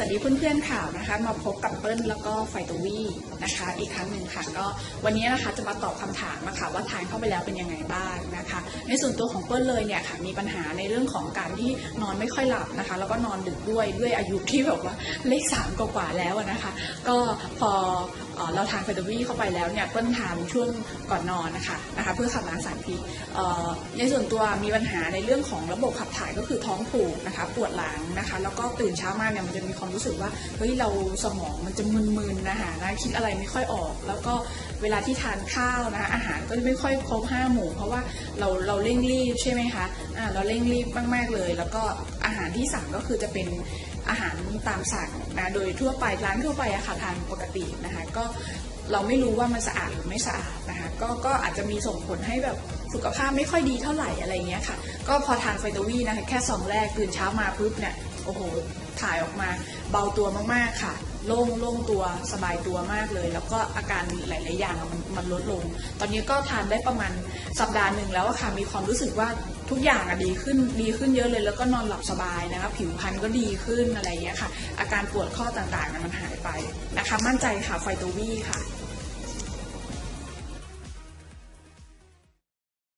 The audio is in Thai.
สวัสดีเพื่อนๆข่าวนะคะ มาพบกับเปิ้ลแล้วก็ไฟตวีนะคะ อีกครั้งหนึ่งค่ะ ก็วันนี้นะคะจะมาตอบคำถามนะคะว่าทานเข้าไปแล้วเป็นยังไงบ้างนะคะ ในส่วนตัวของเปิ้ลเลยเนี่ยค่ะมีปัญหาในเรื่องของการที่นอนไม่ค่อยหลับนะคะ แล้วก็นอนดึกด้วยด้วยอายุที่แบบว่าเลขสามกว่าแล้วนะคะ ก็พอ เราทานไฟตวี่เข้าไปแล้วเนี่ยเปิ้ลทานช่วงก่อนนอนนะคะนะคะเพื่อขับล้างสารพิษในส่วนตัวมีปัญหาในเรื่องของระบบขับถ่ายก็คือท้องผูกนะคะปวดหลังนะคะแล้วก็ตื่นเช้ามาเนี่ยมันจะมีความรู้สึกว่าเฮ้ยเราสมองมันจะมึนๆนะคะนะคิดอะไรไม่ค่อยออก แล้วก็เวลาที่ทานข้าวนะคะอาหารก็จะไม่ค่อยครบห้าหมู่ เพราะว่าเราเราเร่งรีบใช่ไหมคะอ่าเราเร่งรีบมากๆเลย แล้วก็อาหารที่สั่งก็คือจะเป็นอาหารตามสั่งนะโดยทั่วไปร้านทั่วไปอะค่ะทานปกตินะคะก็เราไม่รู้ว่ามันสะอาดหรือไม่สะอาดนะคะก็ก็อาจจะมีส่งผลให้แบบสุขภาพไม่ค่อยดีเท่าไหร่อะไรเงี้ยค่ะ ก็พอทานไฟตวีนะคะแค่ซองแรกตื่นเช้ามาปุ๊บเนี่ยโอ้โหถ่ายออกมาเบาตัวมากๆค่ะ โล่งโล่งตัวสบายตัวมากเลย แล้วก็อาการหลาย ๆ อย่างมันมันลดลง ตอนนี้ก็ทานได้ประมาณสัปดาห์หนึ่งแล้วค่ะมีความรู้สึกว่าทุกอย่างอะดีขึ้นดีขึ้นเยอะเลย แล้วก็นอนหลับสบายนะคะผิวพรรณก็ดีขึ้นอะไรเงี้ยค่ะ อาการปวดข้อต่าง ๆ มันหายไปนะคะ มั่นใจค่ะไฟตัววี่ค่ะ